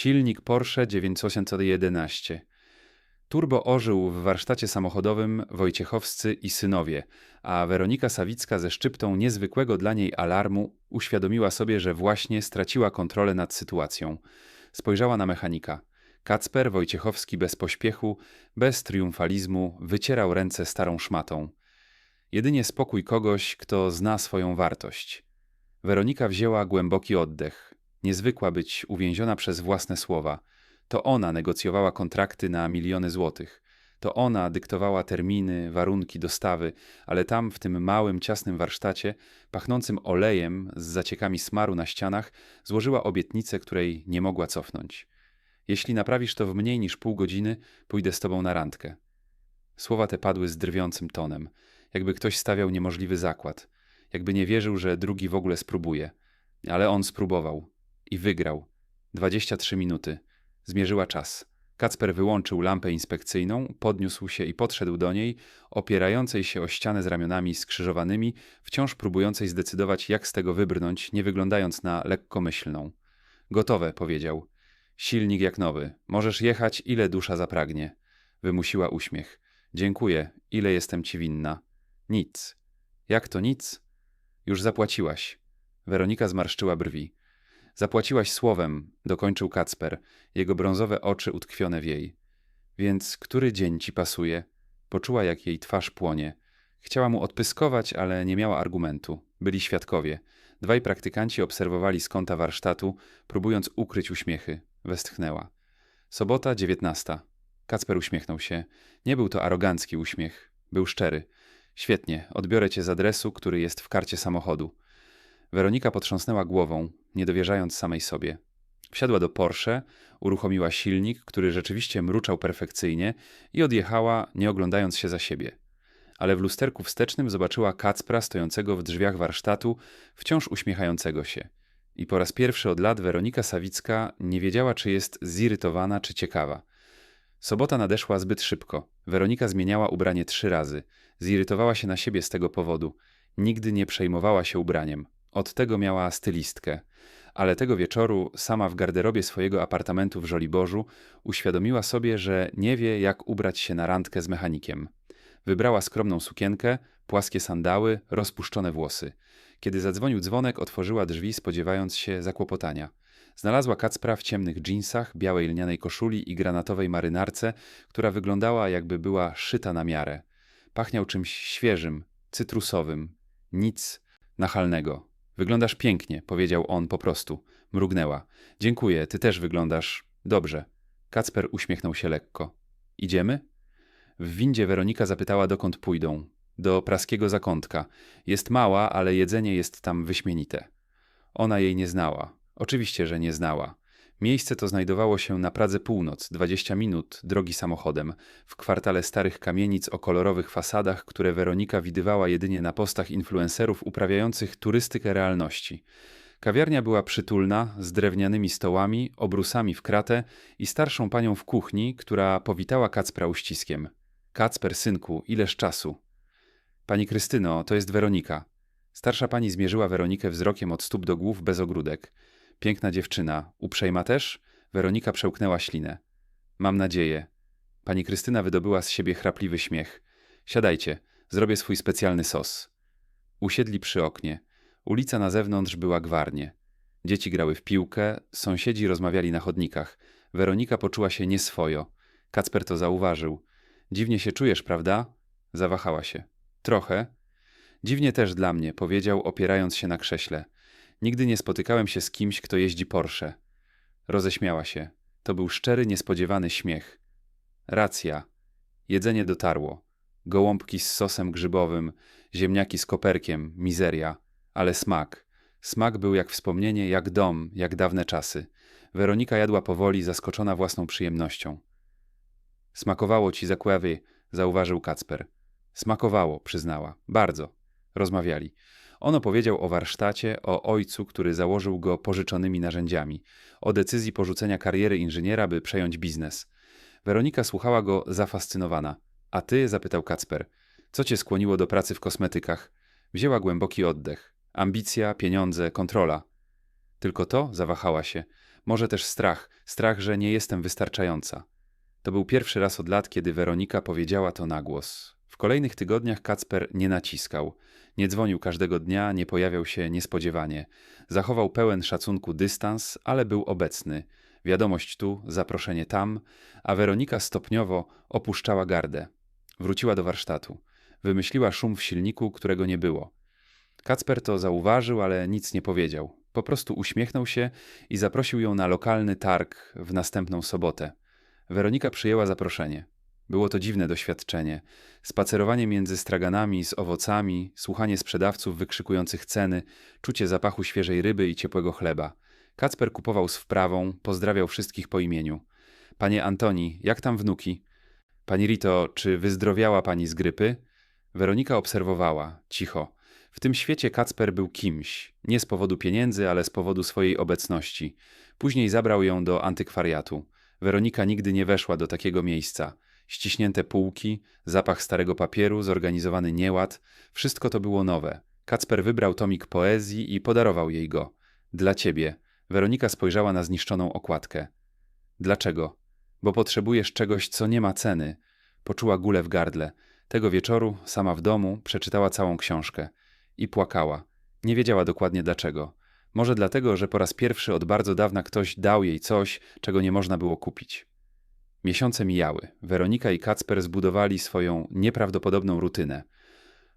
Silnik Porsche 911. Turbo ożył w warsztacie samochodowym Wojciechowscy i synowie, a Weronika Sawicka ze szczyptą niezwykłego dla niej alarmu uświadomiła sobie, że właśnie straciła kontrolę nad sytuacją. Spojrzała na mechanika. Kacper Wojciechowski bez pośpiechu, bez triumfalizmu wycierał ręce starą szmatą. Jedynie spokój kogoś, kto zna swoją wartość. Weronika wzięła głęboki oddech. Niezwykła być uwięziona przez własne słowa. To ona negocjowała kontrakty na miliony złotych. To ona dyktowała terminy, warunki dostawy, ale tam w tym małym, ciasnym warsztacie, pachnącym olejem z zaciekami smaru na ścianach, złożyła obietnicę, której nie mogła cofnąć. Jeśli naprawisz to w mniej niż pół godziny, pójdę z tobą na randkę. Słowa te padły z drwiącym tonem, jakby ktoś stawiał niemożliwy zakład, jakby nie wierzył, że drugi w ogóle spróbuje. Ale on spróbował i wygrał. Dwadzieścia trzy minuty. Zmierzyła czas. Kacper wyłączył lampę inspekcyjną, podniósł się i podszedł do niej, opierającej się o ścianę z ramionami skrzyżowanymi, wciąż próbującej zdecydować, jak z tego wybrnąć, nie wyglądając na lekkomyślną. Gotowe, powiedział. Silnik jak nowy. Możesz jechać, ile dusza zapragnie. Wymusiła uśmiech. Dziękuję. Ile jestem ci winna? Nic. Jak to nic? Już zapłaciłaś. Weronika zmarszczyła brwi. Zapłaciłaś słowem, dokończył Kacper, jego brązowe oczy utkwione w jej. Więc który dzień ci pasuje? Poczuła, jak jej twarz płonie. Chciała mu odpyskować, ale nie miała argumentu. Byli świadkowie. Dwaj praktykanci obserwowali z kąta warsztatu, próbując ukryć uśmiechy. Westchnęła. Sobota, dziewiętnasta. Kacper uśmiechnął się. Nie był to arogancki uśmiech. Był szczery. Świetnie, odbiorę cię z adresu, który jest w karcie samochodu. Weronika potrząsnęła głową, nie dowierzając samej sobie. Wsiadła do Porsche, uruchomiła silnik, który rzeczywiście mruczał perfekcyjnie i odjechała, nie oglądając się za siebie. Ale w lusterku wstecznym zobaczyła Kacpra stojącego w drzwiach warsztatu, wciąż uśmiechającego się. I po raz pierwszy od lat Weronika Sawicka nie wiedziała, czy jest zirytowana, czy ciekawa. Sobota nadeszła zbyt szybko. Weronika zmieniała ubranie trzy razy. Zirytowała się na siebie z tego powodu. Nigdy nie przejmowała się ubraniem. Od tego miała stylistkę. Ale tego wieczoru, sama w garderobie swojego apartamentu w Żoliborzu, uświadomiła sobie, że nie wie, jak ubrać się na randkę z mechanikiem. Wybrała skromną sukienkę, płaskie sandały, rozpuszczone włosy. Kiedy zadzwonił dzwonek, otworzyła drzwi, spodziewając się zakłopotania. Znalazła Kacpra w ciemnych dżinsach, białej lnianej koszuli i granatowej marynarce, która wyglądała jakby była szyta na miarę. Pachniał czymś świeżym, cytrusowym. Nic nachalnego. Wyglądasz pięknie, powiedział on po prostu. Mrugnęła. Dziękuję, ty też wyglądasz dobrze. Kacper uśmiechnął się lekko. Idziemy? W windzie Weronika zapytała, dokąd pójdą. Do praskiego zakątka. Jest mała, ale jedzenie jest tam wyśmienite. Ona jej nie znała. Oczywiście, że nie znała. Miejsce to znajdowało się na Pradze Północ, 20 minut drogi samochodem, w kwartale starych kamienic o kolorowych fasadach, które Weronika widywała jedynie na postach influencerów uprawiających turystykę realności. Kawiarnia była przytulna, z drewnianymi stołami, obrusami w kratę i starszą panią w kuchni, która powitała Kacpra uściskiem. Kacper, synku, ileż czasu? Pani Krystyno, to jest Weronika. Starsza pani zmierzyła Weronikę wzrokiem od stóp do głów bez ogródek. Piękna dziewczyna. Uprzejma też? Weronika przełknęła ślinę. Mam nadzieję. Pani Krystyna wydobyła z siebie chrapliwy śmiech. Siadajcie, zrobię swój specjalny sos. Usiedli przy oknie. Ulica na zewnątrz była gwarnie. Dzieci grały w piłkę, sąsiedzi rozmawiali na chodnikach. Weronika poczuła się nieswojo. Kacper to zauważył. Dziwnie się czujesz, prawda? Zawahała się. Trochę. Dziwnie też dla mnie, powiedział, opierając się na krześle. Nigdy nie spotykałem się z kimś, kto jeździ Porsche. Roześmiała się. To był szczery, niespodziewany śmiech. Racja. Jedzenie dotarło. Gołąbki z sosem grzybowym, ziemniaki z koperkiem, mizeria. Ale smak. Smak był jak wspomnienie, jak dom, jak dawne czasy. Weronika jadła powoli, zaskoczona własną przyjemnością. Smakowało ci zakławy, zauważył Kacper. Smakowało, przyznała. Bardzo. Rozmawiali. On opowiedział o warsztacie, o ojcu, który założył go pożyczonymi narzędziami, o decyzji porzucenia kariery inżyniera, by przejąć biznes. Weronika słuchała go zafascynowana. A ty? zapytał Kacper. Co cię skłoniło do pracy w kosmetykach? Wzięła głęboki oddech. Ambicja, pieniądze, kontrola. Tylko to? Zawahała się. Może też strach, strach, że nie jestem wystarczająca. To był pierwszy raz od lat, kiedy Weronika powiedziała to na głos. W kolejnych tygodniach Kacper nie naciskał. Nie dzwonił każdego dnia, nie pojawiał się niespodziewanie. Zachował pełen szacunku dystans, ale był obecny. Wiadomość tu, zaproszenie tam, a Weronika stopniowo opuszczała gardę. Wróciła do warsztatu. Wymyśliła szum w silniku, którego nie było. Kacper to zauważył, ale nic nie powiedział. Po prostu uśmiechnął się i zaprosił ją na lokalny targ w następną sobotę. Weronika przyjęła zaproszenie. Było to dziwne doświadczenie. Spacerowanie między straganami z owocami, słuchanie sprzedawców wykrzykujących ceny, czucie zapachu świeżej ryby i ciepłego chleba. Kacper kupował z wprawą, pozdrawiał wszystkich po imieniu. Panie Antoni, jak tam wnuki? Pani Rito, czy wyzdrowiała pani z grypy? Weronika obserwowała, cicho. W tym świecie Kacper był kimś, nie z powodu pieniędzy, ale z powodu swojej obecności. Później zabrał ją do antykwariatu. Weronika nigdy nie weszła do takiego miejsca. Ściśnięte półki, zapach starego papieru, zorganizowany nieład wszystko to było nowe. Kacper wybrał tomik poezji i podarował jej go. Dla ciebie. Weronika spojrzała na zniszczoną okładkę. Dlaczego? Bo potrzebujesz czegoś, co nie ma ceny. Poczuła gulę w gardle. Tego wieczoru, sama w domu, przeczytała całą książkę. I płakała. Nie wiedziała dokładnie dlaczego. Może dlatego, że po raz pierwszy od bardzo dawna ktoś dał jej coś, czego nie można było kupić. Miesiące mijały. Weronika i Kacper zbudowali swoją nieprawdopodobną rutynę.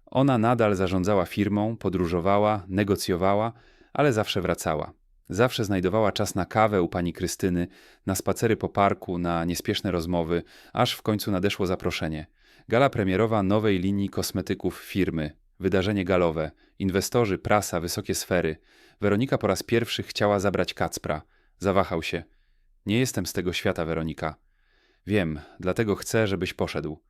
Ona nadal zarządzała firmą, podróżowała, negocjowała, ale zawsze wracała. Zawsze znajdowała czas na kawę u pani Krystyny, na spacery po parku, na niespieszne rozmowy, aż w końcu nadeszło zaproszenie. Gala premierowa nowej linii kosmetyków firmy. Wydarzenie galowe. Inwestorzy, prasa, wysokie sfery. Weronika po raz pierwszy chciała zabrać Kacpra. Zawahał się. Nie jestem z tego świata, Weronika. Wiem, dlatego chcę, żebyś poszedł.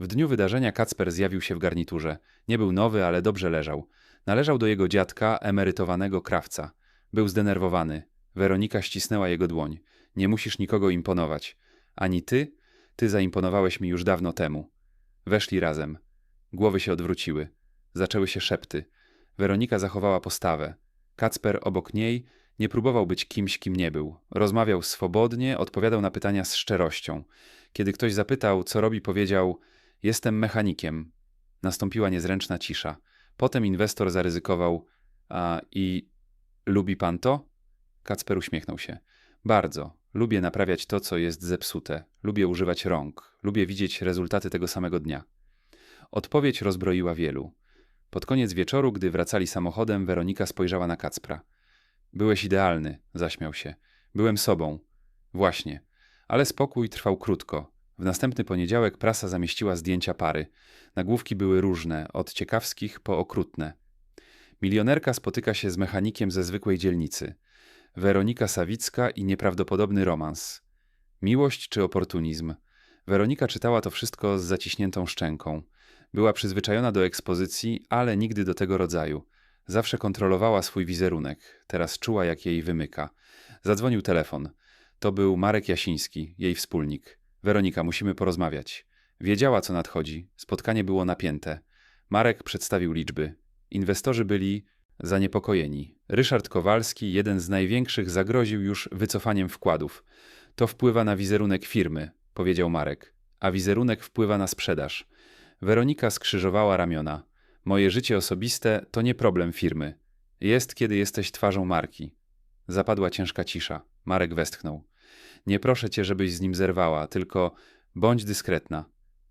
W dniu wydarzenia Kacper zjawił się w garniturze. Nie był nowy, ale dobrze leżał. Należał do jego dziadka, emerytowanego krawca. Był zdenerwowany. Weronika ścisnęła jego dłoń. Nie musisz nikogo imponować. Ani ty? Ty zaimponowałeś mi już dawno temu. Weszli razem. Głowy się odwróciły. Zaczęły się szepty. Weronika zachowała postawę. Kacper obok niej nie próbował być kimś, kim nie był. Rozmawiał swobodnie, odpowiadał na pytania z szczerością. Kiedy ktoś zapytał, co robi, powiedział: Jestem mechanikiem. Nastąpiła niezręczna cisza. Potem inwestor zaryzykował: A i lubi pan to? Kacper uśmiechnął się. Bardzo. Lubię naprawiać to, co jest zepsute. Lubię używać rąk. Lubię widzieć rezultaty tego samego dnia. Odpowiedź rozbroiła wielu. Pod koniec wieczoru, gdy wracali samochodem, Weronika spojrzała na Kacpra. Byłeś idealny, zaśmiał się. Byłem sobą. Właśnie. Ale spokój trwał krótko. W następny poniedziałek prasa zamieściła zdjęcia pary. Nagłówki były różne, od ciekawskich po okrutne. Milionerka spotyka się z mechanikiem ze zwykłej dzielnicy. Weronika Sawicka i nieprawdopodobny romans. Miłość czy oportunizm? Weronika czytała to wszystko z zaciśniętą szczęką. Była przyzwyczajona do ekspozycji, ale nigdy do tego rodzaju. Zawsze kontrolowała swój wizerunek, teraz czuła, jak jej wymyka. Zadzwonił telefon. To był Marek Jasiński, jej wspólnik. Weronika, musimy porozmawiać. Wiedziała, co nadchodzi. Spotkanie było napięte. Marek przedstawił liczby. Inwestorzy byli zaniepokojeni. Ryszard Kowalski, jeden z największych, zagroził już wycofaniem wkładów. To wpływa na wizerunek firmy, powiedział Marek, a wizerunek wpływa na sprzedaż. Weronika skrzyżowała ramiona. Moje życie osobiste to nie problem firmy. Jest, kiedy jesteś twarzą marki. Zapadła ciężka cisza. Marek westchnął. Nie proszę cię, żebyś z nim zerwała, tylko bądź dyskretna.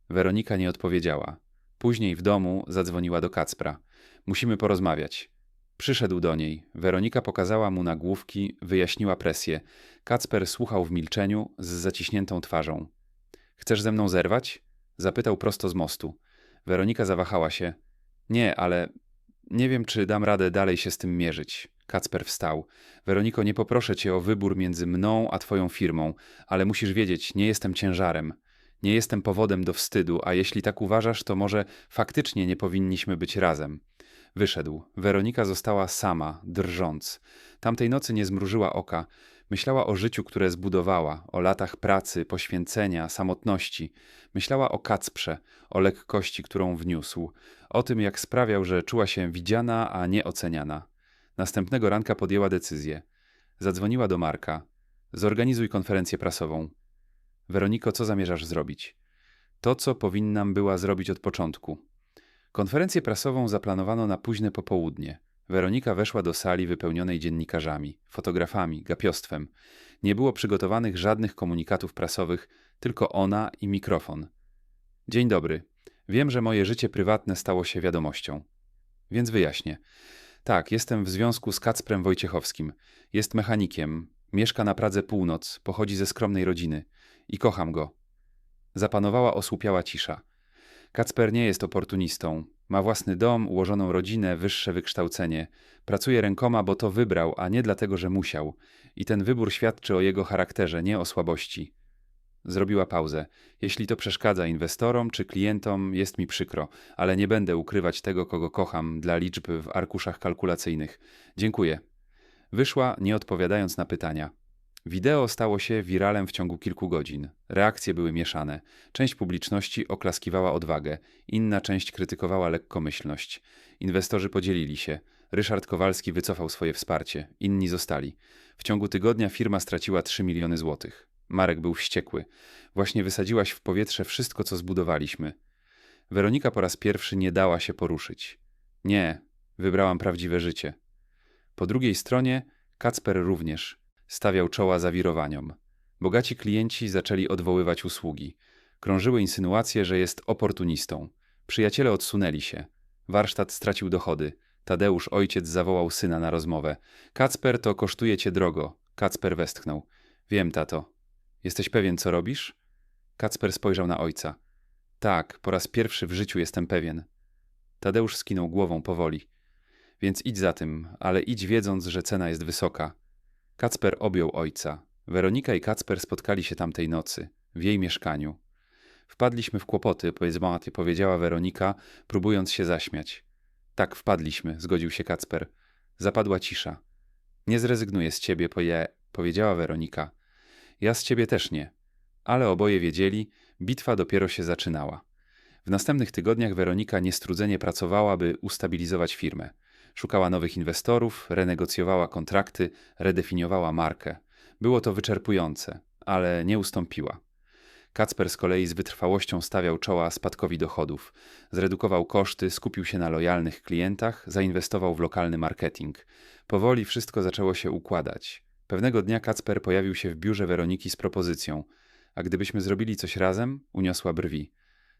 Weronika nie odpowiedziała. Później w domu zadzwoniła do Kacpra. Musimy porozmawiać. Przyszedł do niej. Weronika pokazała mu nagłówki, wyjaśniła presję. Kacper słuchał w milczeniu, z zaciśniętą twarzą. Chcesz ze mną zerwać? Zapytał prosto z mostu. Weronika zawahała się. Nie, ale nie wiem, czy dam radę dalej się z tym mierzyć. Kacper wstał. Weroniko, nie poproszę cię o wybór między mną a twoją firmą, ale musisz wiedzieć, nie jestem ciężarem. Nie jestem powodem do wstydu, a jeśli tak uważasz, to może faktycznie nie powinniśmy być razem. Wyszedł. Weronika została sama, drżąc. Tamtej nocy nie zmrużyła oka. Myślała o życiu, które zbudowała, o latach pracy, poświęcenia, samotności. Myślała o Kacprze, o lekkości, którą wniósł, o tym, jak sprawiał, że czuła się widziana, a nie oceniana. Następnego ranka podjęła decyzję. Zadzwoniła do Marka. Zorganizuj konferencję prasową. Weroniko, co zamierzasz zrobić? To, co powinnam była zrobić od początku. Konferencję prasową zaplanowano na późne popołudnie. Weronika weszła do sali wypełnionej dziennikarzami, fotografami, gapiostwem. Nie było przygotowanych żadnych komunikatów prasowych, tylko ona i mikrofon. Dzień dobry. Wiem, że moje życie prywatne stało się wiadomością. Więc wyjaśnię. Tak, jestem w związku z Kacprem Wojciechowskim. Jest mechanikiem, mieszka na Pradze Północ, pochodzi ze skromnej rodziny i kocham go. Zapanowała osłupiała cisza. Kacper nie jest oportunistą. Ma własny dom, ułożoną rodzinę, wyższe wykształcenie. Pracuje rękoma, bo to wybrał, a nie dlatego, że musiał. I ten wybór świadczy o jego charakterze, nie o słabości. Zrobiła pauzę. Jeśli to przeszkadza inwestorom czy klientom, jest mi przykro, ale nie będę ukrywać tego, kogo kocham, dla liczb w arkuszach kalkulacyjnych. Dziękuję. Wyszła, nie odpowiadając na pytania. Wideo stało się wiralem w ciągu kilku godzin. Reakcje były mieszane. Część publiczności oklaskiwała odwagę, inna część krytykowała lekkomyślność. Inwestorzy podzielili się. Ryszard Kowalski wycofał swoje wsparcie, inni zostali. W ciągu tygodnia firma straciła 3 miliony złotych. Marek był wściekły. Właśnie wysadziłaś w powietrze wszystko, co zbudowaliśmy. Weronika po raz pierwszy nie dała się poruszyć. Nie, wybrałam prawdziwe życie. Po drugiej stronie Kacper również stawiał czoła zawirowaniom. Bogaci klienci zaczęli odwoływać usługi. Krążyły insynuacje, że jest oportunistą. Przyjaciele odsunęli się. Warsztat stracił dochody. Tadeusz ojciec zawołał syna na rozmowę. Kacper to kosztuje cię drogo. Kacper westchnął. Wiem, tato. Jesteś pewien, co robisz? Kacper spojrzał na ojca. Tak, po raz pierwszy w życiu jestem pewien. Tadeusz skinął głową powoli. Więc idź za tym, ale idź wiedząc, że cena jest wysoka. Kacper objął ojca. Weronika i Kacper spotkali się tamtej nocy, w jej mieszkaniu. Wpadliśmy w kłopoty, powiedziała Weronika, próbując się zaśmiać. Tak, wpadliśmy, zgodził się Kacper. Zapadła cisza. Nie zrezygnuję z ciebie, poje, powiedziała Weronika. Ja z ciebie też nie. Ale oboje wiedzieli, bitwa dopiero się zaczynała. W następnych tygodniach Weronika niestrudzenie pracowała, by ustabilizować firmę. Szukała nowych inwestorów, renegocjowała kontrakty, redefiniowała markę. Było to wyczerpujące, ale nie ustąpiła. Kacper z kolei z wytrwałością stawiał czoła spadkowi dochodów. Zredukował koszty, skupił się na lojalnych klientach, zainwestował w lokalny marketing. Powoli wszystko zaczęło się układać. Pewnego dnia Kacper pojawił się w biurze Weroniki z propozycją: A gdybyśmy zrobili coś razem, uniosła brwi.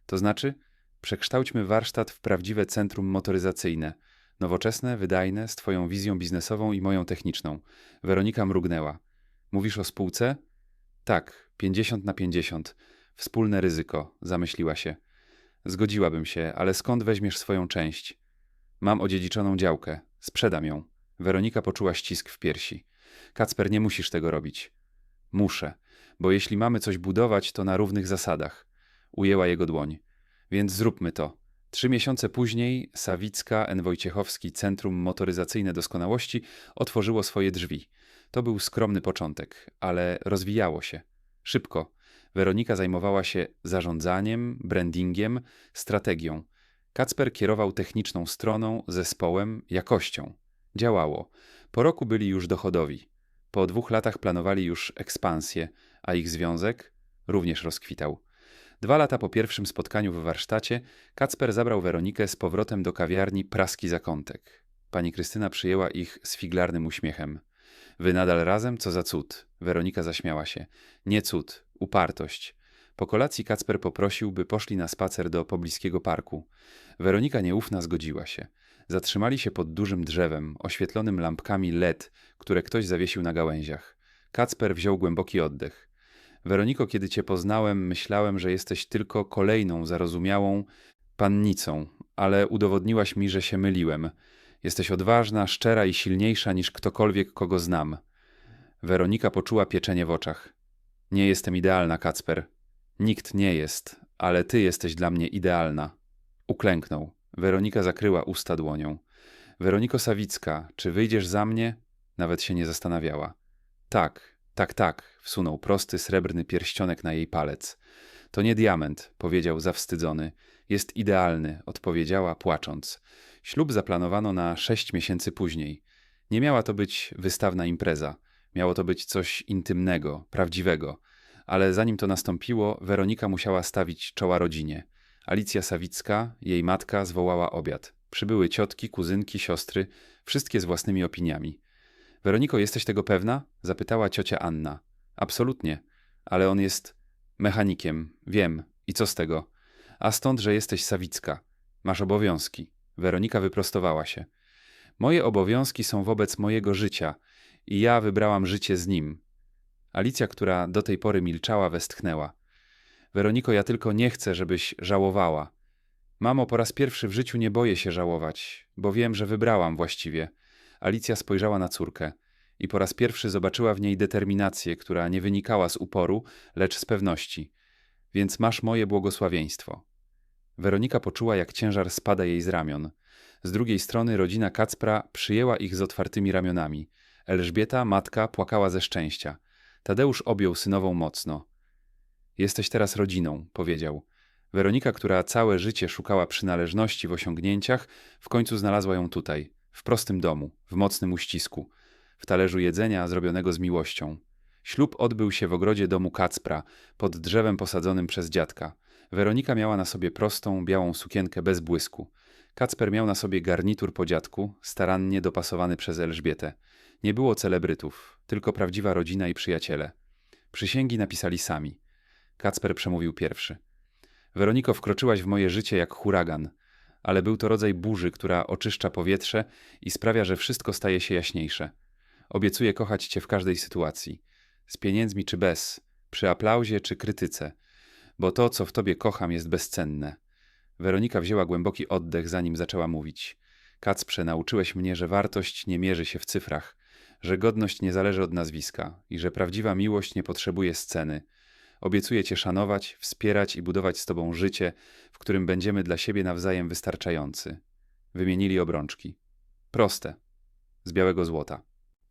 To znaczy, przekształćmy warsztat w prawdziwe centrum motoryzacyjne. Nowoczesne, wydajne, z Twoją wizją biznesową i moją techniczną. Weronika mrugnęła. Mówisz o spółce? Tak, 50 na 50. Wspólne ryzyko, zamyśliła się. Zgodziłabym się, ale skąd weźmiesz swoją część? Mam odziedziczoną działkę. Sprzedam ją. Weronika poczuła ścisk w piersi. Kacper, nie musisz tego robić. Muszę, bo jeśli mamy coś budować, to na równych zasadach. Ujęła jego dłoń. Więc zróbmy to. Trzy miesiące później Sawicka N. Wojciechowski Centrum Motoryzacyjne Doskonałości otworzyło swoje drzwi. To był skromny początek, ale rozwijało się. Szybko. Weronika zajmowała się zarządzaniem, brandingiem, strategią. Kacper kierował techniczną stroną, zespołem, jakością. Działało. Po roku byli już dochodowi. Po dwóch latach planowali już ekspansję, a ich związek również rozkwitał. Dwa lata po pierwszym spotkaniu w warsztacie Kacper zabrał Weronikę z powrotem do kawiarni Praski Zakątek. Pani Krystyna przyjęła ich z figlarnym uśmiechem. Wy nadal razem? Co za cud. Weronika zaśmiała się. Nie cud, upartość. Po kolacji Kacper poprosił, by poszli na spacer do pobliskiego parku. Weronika nieufna zgodziła się. Zatrzymali się pod dużym drzewem, oświetlonym lampkami LED, które ktoś zawiesił na gałęziach. Kacper wziął głęboki oddech. Weroniko, kiedy cię poznałem, myślałem, że jesteś tylko kolejną zarozumiałą pannicą, ale udowodniłaś mi, że się myliłem. Jesteś odważna, szczera i silniejsza niż ktokolwiek, kogo znam. Weronika poczuła pieczenie w oczach. Nie jestem idealna, Kacper. Nikt nie jest, ale ty jesteś dla mnie idealna. Uklęknął. Weronika zakryła usta dłonią. Weroniko Sawicka, czy wyjdziesz za mnie? Nawet się nie zastanawiała. Tak, tak, tak, wsunął prosty, srebrny pierścionek na jej palec. To nie diament, powiedział zawstydzony. Jest idealny, odpowiedziała, płacząc. Ślub zaplanowano na sześć miesięcy później. Nie miała to być wystawna impreza. Miało to być coś intymnego, prawdziwego. Ale zanim to nastąpiło, Weronika musiała stawić czoła rodzinie. Alicja Sawicka, jej matka, zwołała obiad. Przybyły ciotki, kuzynki, siostry, wszystkie z własnymi opiniami. Weroniko, jesteś tego pewna? zapytała ciocia Anna. Absolutnie, ale on jest mechanikiem, wiem. I co z tego? A stąd, że jesteś Sawicka. Masz obowiązki. Weronika wyprostowała się. Moje obowiązki są wobec mojego życia i ja wybrałam życie z nim. Alicja, która do tej pory milczała, westchnęła. Weroniko, ja tylko nie chcę, żebyś żałowała. Mamo, po raz pierwszy w życiu nie boję się żałować, bo wiem, że wybrałam właściwie. Alicja spojrzała na córkę i po raz pierwszy zobaczyła w niej determinację, która nie wynikała z uporu, lecz z pewności. Więc masz moje błogosławieństwo. Weronika poczuła, jak ciężar spada jej z ramion. Z drugiej strony rodzina Kacpra przyjęła ich z otwartymi ramionami. Elżbieta, matka, płakała ze szczęścia. Tadeusz objął synową mocno. Jesteś teraz rodziną, powiedział. Weronika, która całe życie szukała przynależności w osiągnięciach, w końcu znalazła ją tutaj, w prostym domu, w mocnym uścisku, w talerzu jedzenia zrobionego z miłością. Ślub odbył się w ogrodzie domu Kacpra, pod drzewem posadzonym przez dziadka. Weronika miała na sobie prostą, białą sukienkę bez błysku. Kacper miał na sobie garnitur po dziadku, starannie dopasowany przez Elżbietę. Nie było celebrytów, tylko prawdziwa rodzina i przyjaciele. Przysięgi napisali sami. Kacper przemówił pierwszy. Weroniko, wkroczyłaś w moje życie jak huragan, ale był to rodzaj burzy, która oczyszcza powietrze i sprawia, że wszystko staje się jaśniejsze. Obiecuję kochać cię w każdej sytuacji. Z pieniędzmi czy bez, przy aplauzie czy krytyce, bo to, co w tobie kocham, jest bezcenne. Weronika wzięła głęboki oddech, zanim zaczęła mówić. Kacprze, nauczyłeś mnie, że wartość nie mierzy się w cyfrach, że godność nie zależy od nazwiska i że prawdziwa miłość nie potrzebuje sceny. Obiecuję Cię szanować, wspierać i budować z Tobą życie, w którym będziemy dla siebie nawzajem wystarczający. Wymienili obrączki. Proste. Z białego złota.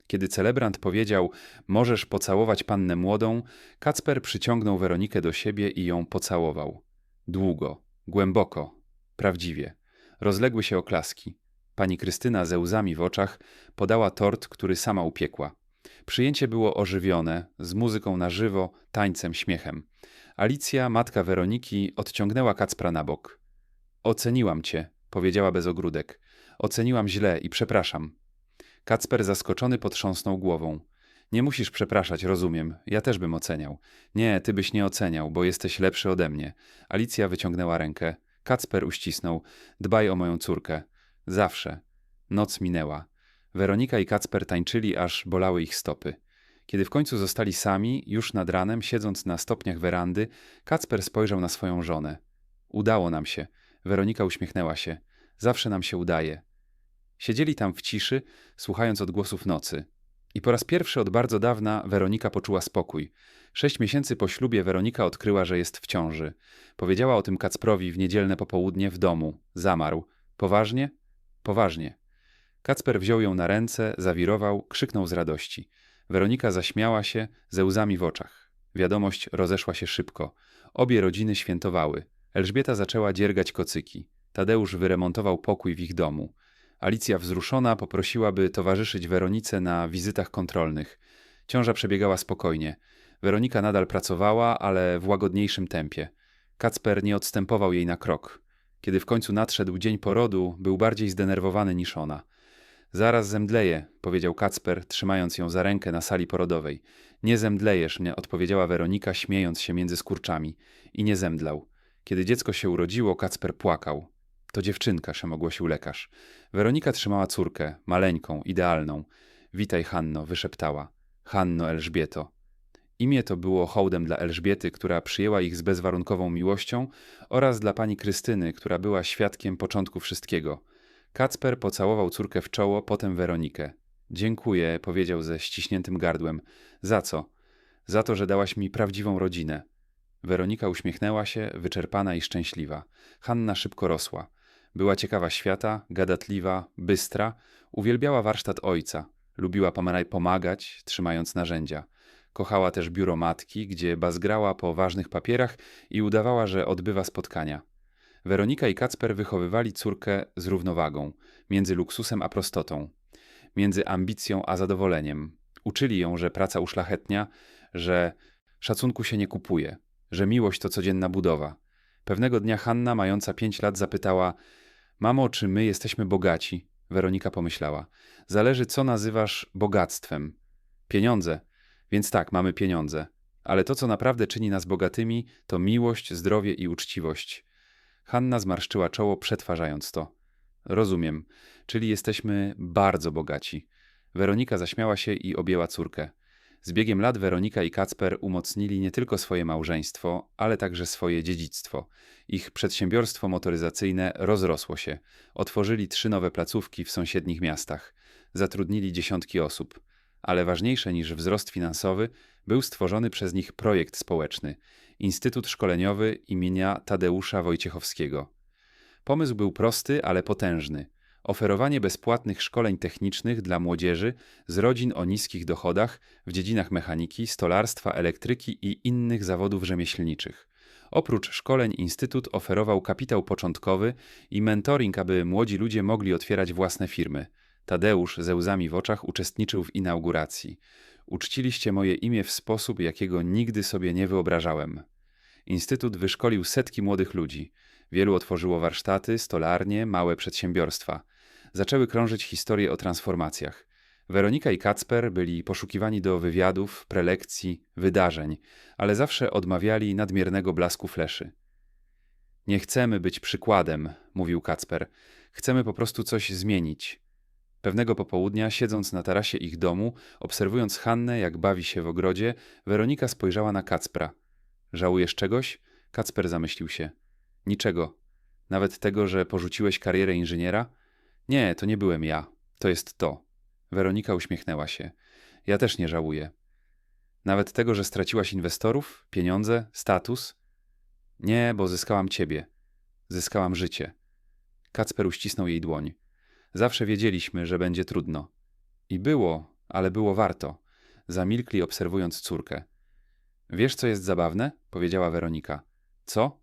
Kiedy celebrant powiedział: Możesz pocałować pannę młodą, Kacper przyciągnął Weronikę do siebie i ją pocałował. Długo, głęboko, prawdziwie. Rozległy się oklaski. Pani Krystyna ze łzami w oczach podała tort, który sama upiekła. Przyjęcie było ożywione, z muzyką na żywo, tańcem, śmiechem. Alicja, matka Weroniki, odciągnęła Kacpra na bok. Oceniłam cię, powiedziała bez ogródek. Oceniłam źle i przepraszam. Kacper zaskoczony potrząsnął głową. Nie musisz przepraszać, rozumiem. Ja też bym oceniał. Nie, ty byś nie oceniał, bo jesteś lepszy ode mnie. Alicja wyciągnęła rękę. Kacper uścisnął. Dbaj o moją córkę. Zawsze. Noc minęła. Weronika i Kacper tańczyli, aż bolały ich stopy. Kiedy w końcu zostali sami, już nad ranem, siedząc na stopniach werandy, Kacper spojrzał na swoją żonę. Udało nam się. Weronika uśmiechnęła się. Zawsze nam się udaje. Siedzieli tam w ciszy, słuchając odgłosów nocy. I po raz pierwszy od bardzo dawna Weronika poczuła spokój. Sześć miesięcy po ślubie Weronika odkryła, że jest w ciąży. Powiedziała o tym Kacprowi w niedzielne popołudnie w domu. Zamarł. Poważnie? Poważnie. Kacper wziął ją na ręce, zawirował, krzyknął z radości. Weronika zaśmiała się, ze łzami w oczach. Wiadomość rozeszła się szybko. Obie rodziny świętowały. Elżbieta zaczęła dziergać kocyki. Tadeusz wyremontował pokój w ich domu. Alicja wzruszona poprosiła, by towarzyszyć Weronice na wizytach kontrolnych. Ciąża przebiegała spokojnie. Weronika nadal pracowała, ale w łagodniejszym tempie. Kacper nie odstępował jej na krok. Kiedy w końcu nadszedł dzień porodu, był bardziej zdenerwowany niż ona. Zaraz zemdleję, powiedział Kacper, trzymając ją za rękę na sali porodowej. Nie zemdlejesz, mnie odpowiedziała Weronika, śmiejąc się między skurczami. I nie zemdlał. Kiedy dziecko się urodziło, Kacper płakał. To dziewczynka, szem ogłosił lekarz. Weronika trzymała córkę, maleńką, idealną. Witaj, Hanno, wyszeptała. Hanno Elżbieto. Imię to było hołdem dla Elżbiety, która przyjęła ich z bezwarunkową miłością, oraz dla pani Krystyny, która była świadkiem początku wszystkiego – Kacper pocałował córkę w czoło, potem Weronikę. Dziękuję, powiedział ze ściśniętym gardłem. Za co? Za to, że dałaś mi prawdziwą rodzinę. Weronika uśmiechnęła się, wyczerpana i szczęśliwa. Hanna szybko rosła. Była ciekawa świata, gadatliwa, bystra, uwielbiała warsztat ojca, lubiła pomagać, trzymając narzędzia. Kochała też biuro matki, gdzie bazgrała po ważnych papierach i udawała, że odbywa spotkania. Weronika i Kacper wychowywali córkę z równowagą między luksusem a prostotą, między ambicją a zadowoleniem. Uczyli ją, że praca uszlachetnia, że szacunku się nie kupuje, że miłość to codzienna budowa. Pewnego dnia Hanna, mająca pięć lat, zapytała: Mamo, czy my jesteśmy bogaci? Weronika pomyślała. Zależy, co nazywasz bogactwem. Pieniądze. Więc tak, mamy pieniądze. Ale to, co naprawdę czyni nas bogatymi, to miłość, zdrowie i uczciwość. Hanna zmarszczyła czoło, przetwarzając to. Rozumiem, czyli jesteśmy bardzo bogaci. Weronika zaśmiała się i objęła córkę. Z biegiem lat Weronika i Kacper umocnili nie tylko swoje małżeństwo, ale także swoje dziedzictwo. Ich przedsiębiorstwo motoryzacyjne rozrosło się. Otworzyli trzy nowe placówki w sąsiednich miastach. Zatrudnili dziesiątki osób. Ale ważniejsze niż wzrost finansowy był stworzony przez nich projekt społeczny Instytut Szkoleniowy imienia Tadeusza Wojciechowskiego. Pomysł był prosty, ale potężny – oferowanie bezpłatnych szkoleń technicznych dla młodzieży z rodzin o niskich dochodach w dziedzinach mechaniki, stolarstwa, elektryki i innych zawodów rzemieślniczych. Oprócz szkoleń Instytut oferował kapitał początkowy i mentoring, aby młodzi ludzie mogli otwierać własne firmy. Tadeusz ze łzami w oczach uczestniczył w inauguracji. Uczciliście moje imię w sposób, jakiego nigdy sobie nie wyobrażałem. Instytut wyszkolił setki młodych ludzi. Wielu otworzyło warsztaty, stolarnie, małe przedsiębiorstwa. Zaczęły krążyć historie o transformacjach. Weronika i Kacper byli poszukiwani do wywiadów, prelekcji, wydarzeń, ale zawsze odmawiali nadmiernego blasku fleszy. Nie chcemy być przykładem, mówił Kacper. Chcemy po prostu coś zmienić. Pewnego popołudnia, siedząc na tarasie ich domu, obserwując Hannę, jak bawi się w ogrodzie, Weronika spojrzała na Kacpra. Żałujesz czegoś? Kacper zamyślił się. Niczego. Nawet tego, że porzuciłeś karierę inżyniera? Nie, to nie byłem ja. To jest to. Weronika uśmiechnęła się. Ja też nie żałuję. Nawet tego, że straciłaś inwestorów, pieniądze, status? Nie, bo zyskałam ciebie. Zyskałam życie. Kacper uścisnął jej dłoń. Zawsze wiedzieliśmy, że będzie trudno. I było, ale było warto. Zamilkli, obserwując córkę. Wiesz, co jest zabawne? powiedziała Weronika. Co?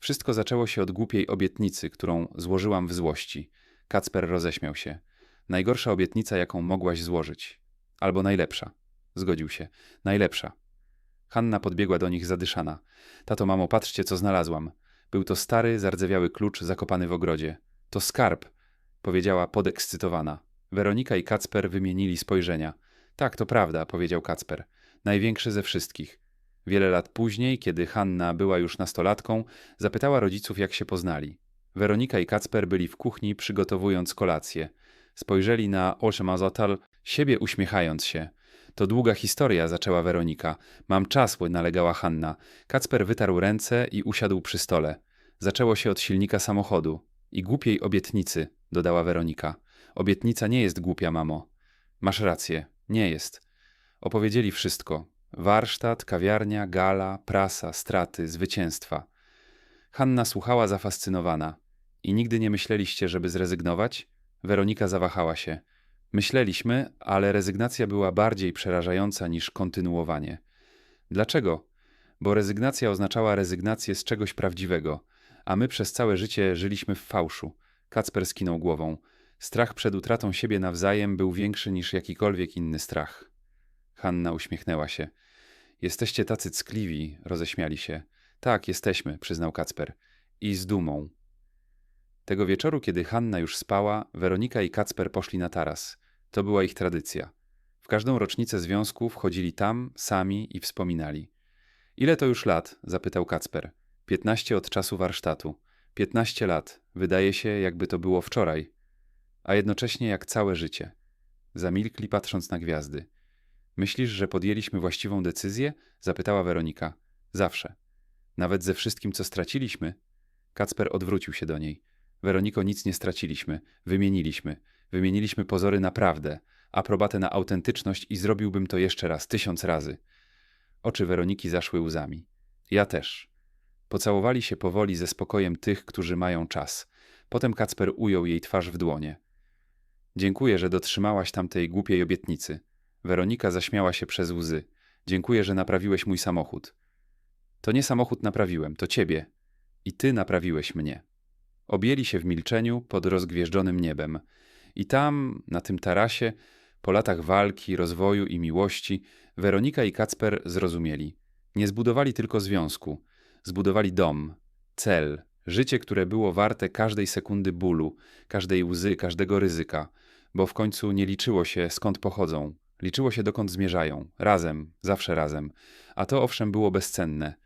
Wszystko zaczęło się od głupiej obietnicy, którą złożyłam w złości. Kacper roześmiał się. Najgorsza obietnica, jaką mogłaś złożyć. Albo najlepsza. Zgodził się. Najlepsza. Hanna podbiegła do nich zadyszana. Tato, mamo, patrzcie, co znalazłam. Był to stary, zardzewiały klucz zakopany w ogrodzie. To skarb, powiedziała podekscytowana. Weronika i Kacper wymienili spojrzenia. Tak, to prawda, powiedział Kacper. Największy ze wszystkich. Wiele lat później, kiedy Hanna była już nastolatką, zapytała rodziców, jak się poznali. Weronika i Kacper byli w kuchni, przygotowując kolację. Spojrzeli na Oshemazotal, siebie uśmiechając się. To długa historia, zaczęła Weronika. Mam czas, nalegała Hanna. Kacper wytarł ręce i usiadł przy stole. Zaczęło się od silnika samochodu. I głupiej obietnicy, dodała Weronika. Obietnica nie jest głupia, mamo. Masz rację, nie jest. Opowiedzieli wszystko. Warsztat, kawiarnia, gala, prasa, straty, zwycięstwa. Hanna słuchała zafascynowana. I nigdy nie myśleliście, żeby zrezygnować? Weronika zawahała się. Myśleliśmy, ale rezygnacja była bardziej przerażająca niż kontynuowanie. Dlaczego? Bo rezygnacja oznaczała rezygnację z czegoś prawdziwego, a my przez całe życie żyliśmy w fałszu. Kacper skinął głową. Strach przed utratą siebie nawzajem był większy niż jakikolwiek inny strach. Hanna uśmiechnęła się. Jesteście tacy ckliwi, roześmiali się. Tak, jesteśmy, przyznał Kacper. I z dumą. Tego wieczoru, kiedy Hanna już spała, Weronika i Kacper poszli na taras. To była ich tradycja. W każdą rocznicę związku wchodzili tam, sami i wspominali. Ile to już lat? zapytał Kacper. Piętnaście od czasu warsztatu. Piętnaście lat. Wydaje się, jakby to było wczoraj. A jednocześnie jak całe życie. Zamilkli, patrząc na gwiazdy. Myślisz, że podjęliśmy właściwą decyzję? zapytała Weronika. Zawsze. Nawet ze wszystkim, co straciliśmy? Kacper odwrócił się do niej. Weroniko, nic nie straciliśmy. Wymieniliśmy. Wymieniliśmy pozory naprawdę. Aprobatę na autentyczność i zrobiłbym to jeszcze raz, tysiąc razy. Oczy Weroniki zaszły łzami. Ja też. Pocałowali się powoli ze spokojem tych, którzy mają czas. Potem Kacper ujął jej twarz w dłonie. Dziękuję, że dotrzymałaś tamtej głupiej obietnicy. Weronika zaśmiała się przez łzy. Dziękuję, że naprawiłeś mój samochód. To nie samochód naprawiłem, to ciebie. I ty naprawiłeś mnie. Objęli się w milczeniu pod rozgwieżdżonym niebem. I tam, na tym tarasie, Po latach walki, rozwoju i miłości, Weronika i Kacper zrozumieli. Nie zbudowali tylko związku, zbudowali dom, cel, życie, które było warte każdej sekundy bólu, każdej łzy, każdego ryzyka, bo w końcu nie liczyło się skąd pochodzą, liczyło się dokąd zmierzają, razem, zawsze razem. A to owszem było bezcenne –